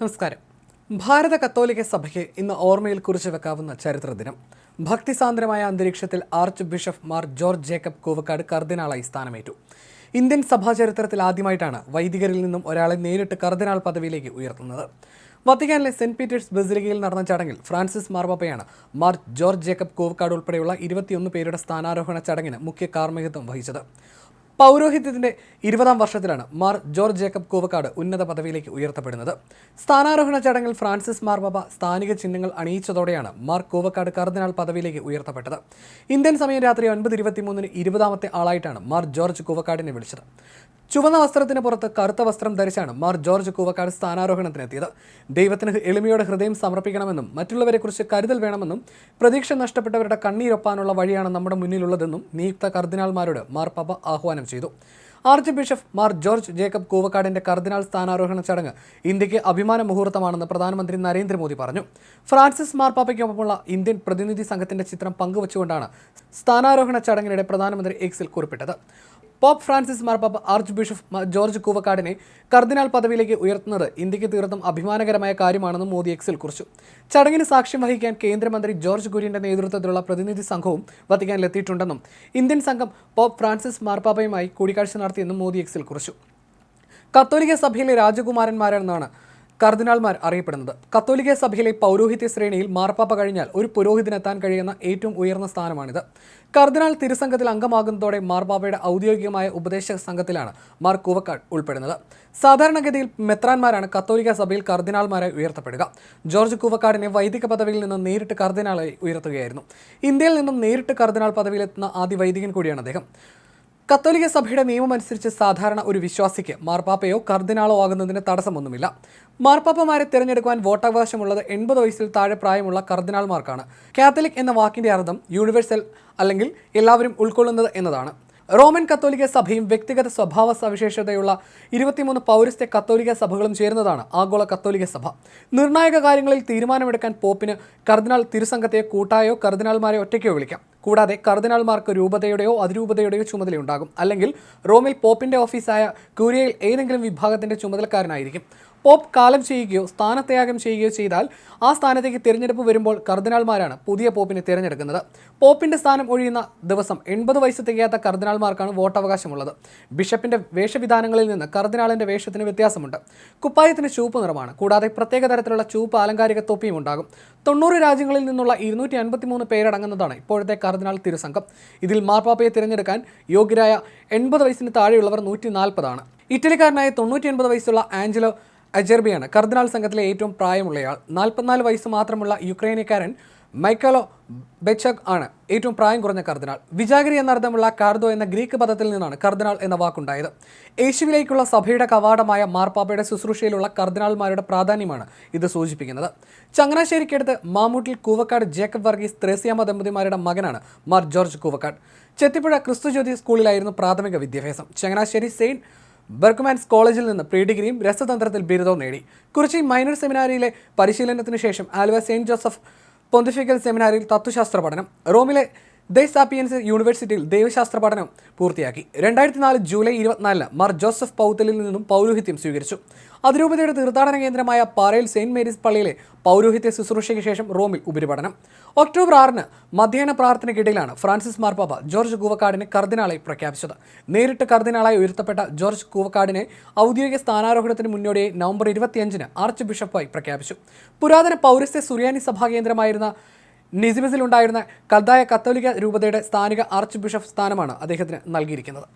നമസ്കാരം. ഭാരത കത്തോലിക്ക സഭയ്ക്ക് ഇന്ന് ഓർമ്മയിൽ കുറിച്ചു വെക്കാവുന്ന ചരിത്ര ദിനം. ഭക്തിസാന്ദ്രമായ അന്തരീക്ഷത്തിൽ archbishop Mar George Jacob Koovakad കർദിനാളായി സ്ഥാനമേറ്റു. ഇന്ത്യൻ സഭാ ചരിത്രത്തിൽ ആദ്യമായിട്ടാണ് വൈദികരിൽ നിന്നും ഒരാളെ നേരിട്ട് കർദിനാൾ പദവിയിലേക്ക് ഉയർത്തുന്നത്. വത്തിക്കാനിലെ സെന്റ് പീറ്റേഴ്സ് ബസിലിക്കയിൽ നടന്ന ചടങ്ങിൽ ഫ്രാൻസിസ് മാർപ്പാപ്പയാണ് മാർ ജോർജ് ജേക്കബ് കോവക്കാട് ഉൾപ്പെടെയുള്ള ഇരുപത്തിയൊന്ന് പേരുടെ സ്ഥാനാരോഹണ ചടങ്ങിന് മുഖ്യ കാർമ്മികത്വം വഹിച്ചത്. പൗരോഹിത്യത്തിന്റെ ഇരുപതാം വർഷത്തിലാണ് മാർ ജോർജ് ജേക്കബ് കൂവക്കാട് ഉന്നത പദവിയിലേക്ക് ഉയർത്തപ്പെടുന്നത്. സ്ഥാനാരോഹണ ചടങ്ങിൽ ഫ്രാൻസിസ് മാർബാബ സ്ഥാനിക ചിഹ്നങ്ങൾ അണിയിച്ചതോടെയാണ് മാർ കൂവക്കാട് കർദിനാൾ പദവിയിലേക്ക് ഉയർത്തപ്പെട്ടത്. ഇന്ത്യൻ സമയം രാത്രി ഒൻപത് ഇരുപത്തിമൂന്നിന് ഇരുപതാമത്തെ ആളായിട്ടാണ് മാർ ജോർജ് കൂവക്കാടിനെ വിളിച്ചത്. ചുവന്ന വസ്ത്രത്തിന് പുറത്ത് കറുത്ത വസ്ത്രം ധരിച്ചാണ് മാർ ജോർജ് കൂവക്കാട് സ്ഥാനാരോഹണത്തിനെത്തിയത്. ദൈവത്തിന് എളിമയോടെ ഹൃദയം സമർപ്പിക്കണമെന്നും മറ്റുള്ളവരെക്കുറിച്ച് കരുതൽ വേണമെന്നും പ്രതീക്ഷ നഷ്ടപ്പെട്ടവരുടെ കണ്ണീരൊപ്പാനുള്ള വഴിയാണ് നമ്മുടെ മുന്നിലുള്ളതെന്നും നിയുക്ത കർദിനാൾമാരോട് മാർ പപ്പ ആഹ്വാനം ചെയ്തു. Archbishop Mar George Jacob കൂവക്കാടിന്റെ കർദിനാൾ സ്ഥാനാരോഹണ ചടങ്ങ് ഇന്ത്യയ്ക്ക് അഭിമാന മുഹൂർത്തമാണെന്ന് പ്രധാനമന്ത്രി നരേന്ദ്രമോദി പറഞ്ഞു. ഫ്രാൻസിസ് മാർപ്പാപ്പയ്ക്കൊപ്പമുള്ള ഇന്ത്യൻ പ്രതിനിധി സംഘത്തിന്റെ ചിത്രം പങ്കുവച്ചുകൊണ്ടാണ് സ്ഥാനാരോഹണ ചടങ്ങിനിടെ പ്രധാനമന്ത്രി എക്സിൽ കുറിപ്പിട്ടത്. പോപ്പ് ഫ്രാൻസിസ് മാർപ്പാപ്പ ആർച്ച് ബിഷപ്പ് ജോർജ് കൂവക്കാടിനെ കർദിനാൾ പദവിയിലേക്ക് ഉയർത്തുന്നത് ഇന്ത്യയ്ക്ക് തീർത്തും അഭിമാനകരമായ കാര്യമാണെന്ന് മോദി എക്സിൽ കുറിച്ചു. ചടങ്ങിന് സാക്ഷ്യം വഹിക്കാൻ കേന്ദ്രമന്ത്രി ജോർജ് കുര്യന്റെ നേതൃത്വത്തിലുള്ള പ്രതിനിധി സംഘവും വത്തിക്കാനിലെത്തിയിട്ടുണ്ടെന്നും ഇന്ത്യൻ സംഘം പോപ്പ് ഫ്രാൻസിസ് മാർപ്പാപ്പയുമായി കൂടിക്കാഴ്ച നടത്തിയെന്നും മോദി എക്സിൽ കുറിച്ചു. കത്തോലിക്ക സഭയിലെ രാജകുമാരന്മാരെന്നാണ് കർദിനാൾമാർ അറിയപ്പെടുന്നത്. കത്തോലിക്ക സഭയിലെ പൗരോഹിത്യ ശ്രേണിയിൽ മാർപ്പാപ്പ കഴിഞ്ഞാൽ ഒരു പുരോഹിതനെത്താൻ കഴിയുന്ന ഏറ്റവും ഉയർന്ന സ്ഥാനമാണിത്. കർദിനാൾ തിരുസംഘത്തിൽ അംഗമാകുന്നതോടെ മാർപ്പാപ്പയുടെ ഔദ്യോഗികമായ ഉപദേശക സംഘത്തിലാണ് മാർ കൂവക്കാട് ഉൾപ്പെടുന്നത്. സാധാരണഗതിയിൽ മെത്രാൻമാരാണ് കത്തോലിക്ക സഭയിൽ കർദിനാൾമാരായി ഉയർത്തപ്പെടുക. ജോർജ് കൂവക്കാടിനെ വൈദിക പദവിയിൽ നിന്ന് നേരിട്ട് കർദിനാളായി ഉയർത്തുകയായിരുന്നു. ഇന്ത്യയിൽ നിന്നും നേരിട്ട് കർദിനാൾ പദവിയിലെത്തുന്ന ആദ്യ വൈദികൻ കൂടിയാണ് അദ്ദേഹം. കത്തോലിക്ക സഭയുടെ നിയമമനുസരിച്ച് സാധാരണ ഒരു വിശ്വാസിക്ക് മാർപ്പാപ്പയോ കർദിനാളോ ആകുന്നതിന് തടസ്സമൊന്നുമില്ല. മാർപ്പാപ്പമാരെ തിരഞ്ഞെടുക്കുവാൻ വോട്ടവകാശമുള്ളത് എൺപത് വയസ്സിൽ താഴെ പ്രായമുള്ള കർദിനാൾമാർക്കാണ്. കാത്തലിക് എന്ന വാക്കിന്റെ അർത്ഥം യൂണിവേഴ്സൽ അല്ലെങ്കിൽ എല്ലാവരും ഉൾക്കൊള്ളുന്നത് എന്നതാണ്. റോമൻ കത്തോലിക്ക സഭയും വ്യക്തിഗത സ്വഭാവ സവിശേഷതയുള്ള ഇരുപത്തിമൂന്ന് പൗരസ്ത്യ കത്തോലിക്ക സഭകളും ചേരുന്നതാണ് ആഗോള കത്തോലിക്ക സഭ. നിർണായക കാര്യങ്ങളിൽ തീരുമാനമെടുക്കാൻ പോപ്പിന് കർദിനാൾ തിരുസംഘത്തെ കൂട്ടായോ കർദിനാൾമാരെ ഒറ്റയ്ക്കോ വിളിക്കാം. കൂടാതെ കർദിനാൾമാർക്ക് രൂപതയുടെയോ അതിരൂപതയുടെയോ ചുമതലയുണ്ടാകും. അല്ലെങ്കിൽ റോമിൽ പോപ്പിന്റെ ഓഫീസായ ക്യൂരിയയിൽ ഏതെങ്കിലും വിഭാഗത്തിന്റെ ചുമതലക്കാരനായിരിക്കും. പോപ്പ് കാലം ചെയ്യുകയോ സ്ഥാനത്യാഗം ചെയ്യുകയോ ചെയ്താൽ ആ സ്ഥാനത്തേക്ക് തിരഞ്ഞെടുപ്പ് വരുമ്പോൾ കർദിനാൾമാരാണ് പുതിയ പോപ്പിനെ തിരഞ്ഞെടുക്കുന്നത്. പോപ്പിന്റെ സ്ഥാനം ഒഴിയുന്ന ദിവസം എൺപത് വയസ്സ് തികയാത്ത കർദിനാൾമാർക്കാണ് വോട്ടവകാശമുള്ളത്. ബിഷപ്പിന്റെ വേഷവിധാനങ്ങളിൽ നിന്ന് കർദിനാളിന്റെ വേഷത്തിന് വ്യത്യാസമുണ്ട്. കുപ്പായത്തിന് ചൂപ്പ് നിറമാണ്. കൂടാതെ പ്രത്യേക തരത്തിലുള്ള ചൂപ്പ് ആലങ്കാരിക തൊപ്പിയും ഉണ്ടാകും. തൊണ്ണൂറ് രാജ്യങ്ങളിൽ നിന്നുള്ള ഇരുന്നൂറ്റി അൻപത്തിമൂന്ന് പേരടങ്ങുന്നതാണ് ഇപ്പോഴത്തെ കർദിനാൾ തിരുസംഘം. ഇതിൽ മാർപ്പാപ്പയെ തിരഞ്ഞെടുക്കാൻ യോഗ്യരായ എൺപത് വയസ്സിന് താഴെയുള്ളവർ നൂറ്റി നാൽപ്പതാണ് ഇറ്റലിക്കാരനായ തൊണ്ണൂറ്റി എൺപത് വയസ്സുള്ള ആഞ്ചലോ അജർബിയാണ്. കർദിനാൾ സംഘത്തിലെ ഏറ്റവും പ്രായമുള്ളയാൾ. നാൽപ്പത്തിനാല് വയസ്സ് മാത്രമുള്ള യുക്രൈനിക്കാരൻ മൈക്കലോ ബെച്ചക് ആണ് ഏറ്റവും പ്രായം കുറഞ്ഞ കർദിനാൾ. വിജാഗിരി എന്നർത്ഥമുള്ള കാർദോ എന്ന ഗ്രീക്ക് പദത്തിൽ നിന്നാണ് കർദിനാൾ എന്ന വാക്കുണ്ടായത്. യേശുവിലേക്കുള്ള സഭയുടെ കവാടമായ മാർപ്പാപ്പയുടെ ശുശ്രൂഷയിലുള്ള കർദിനാൾമാരുടെ പ്രാധാന്യമാണ് ഇത് സൂചിപ്പിക്കുന്നത്. ചങ്ങനാശ്ശേരിക്കടുത്ത് മാമൂട്ടിൽ കൂവക്കാട് ജേക്കബ് വർഗീസ് ത്രേസ്യാമ ദമ്പതിമാരുടെ മകനാണ് മാർ ജോർജ് കൂവക്കാട്. ചെത്തിപ്പുഴ ക്രിസ്തുജ്യോതി സ്കൂളിലായിരുന്നു പ്രാഥമിക വിദ്യാഭ്യാസം. ചങ്ങനാശ്ശേരി സെയിന്റ് ബർഗ്മാൻസ് കോളേജിൽ നിന്ന് പ്രീ ഡിഗ്രിയും രസതന്ത്രത്തിൽ ബിരുദവും നേടി. കുറിച്ചി മൈനർ സെമിനാരിയിലെ പരിശീലനത്തിന് ശേഷം ആലുവ സെയിന്റ് ജോസഫ് പൊന്തിഫിക്കൽ സെമിനാരിയിൽ തത്വശാസ്ത്ര പഠനം. റോമിലെ ദേ സാപ്പിയൻസ് യൂണിവേഴ്സിറ്റിയിൽ ദൈവശാസ്ത്ര പഠനം പൂർത്തിയാക്കി. രണ്ടായിരത്തി നാല് ജൂലൈ ഇരുപത്തിനാലിന് മാർ ജോസഫ് പൗത്തലിൽ നിന്നും പൗരോഹിത്യം സ്വീകരിച്ചു. അതിരൂപതയുടെ തീർത്ഥാടന കേന്ദ്രമായ പാറയിൽ സെയിന്റ് മേരീസ് പള്ളിയിലെ പൗരോഹിത്യ ശുശ്രൂഷയ്ക്ക് ശേഷം റോമിൽ ഉപരിപഠനം. ഒക്ടോബർ ആറിന് മധ്യാഹ്ന പ്രാർത്ഥനയ്ക്കിടയിലാണ് ഫ്രാൻസിസ് മാർപ്പാപ്പ ജോർജ് കൂവക്കാടിനെ കർദിനാളായി പ്രഖ്യാപിച്ചത്. നേരിട്ട് കർദിനാളായി ഉയർത്തപ്പെട്ട ജോർജ് കൂവക്കാടിനെ ഔദ്യോഗിക സ്ഥാനാരോഹണത്തിന് മുന്നോടിയായി നവംബർ ഇരുപത്തിയഞ്ചിന് ആർച്ച് ബിഷപ്പായി പ്രഖ്യാപിച്ചു. പുരാതന പൗരസ്ത്യ സുറിയാനി സഭാ കേന്ദ്രമായിരുന്ന നിസിമസിലുണ്ടായിരുന്ന കൽദായ കത്തോലിക്ക രൂപതയുടെ സ്ഥാനിക ആർച്ച് ബിഷപ്പ് സ്ഥാനമാണ് അദ്ദേഹത്തിന് നൽകിയിരിക്കുന്നത്.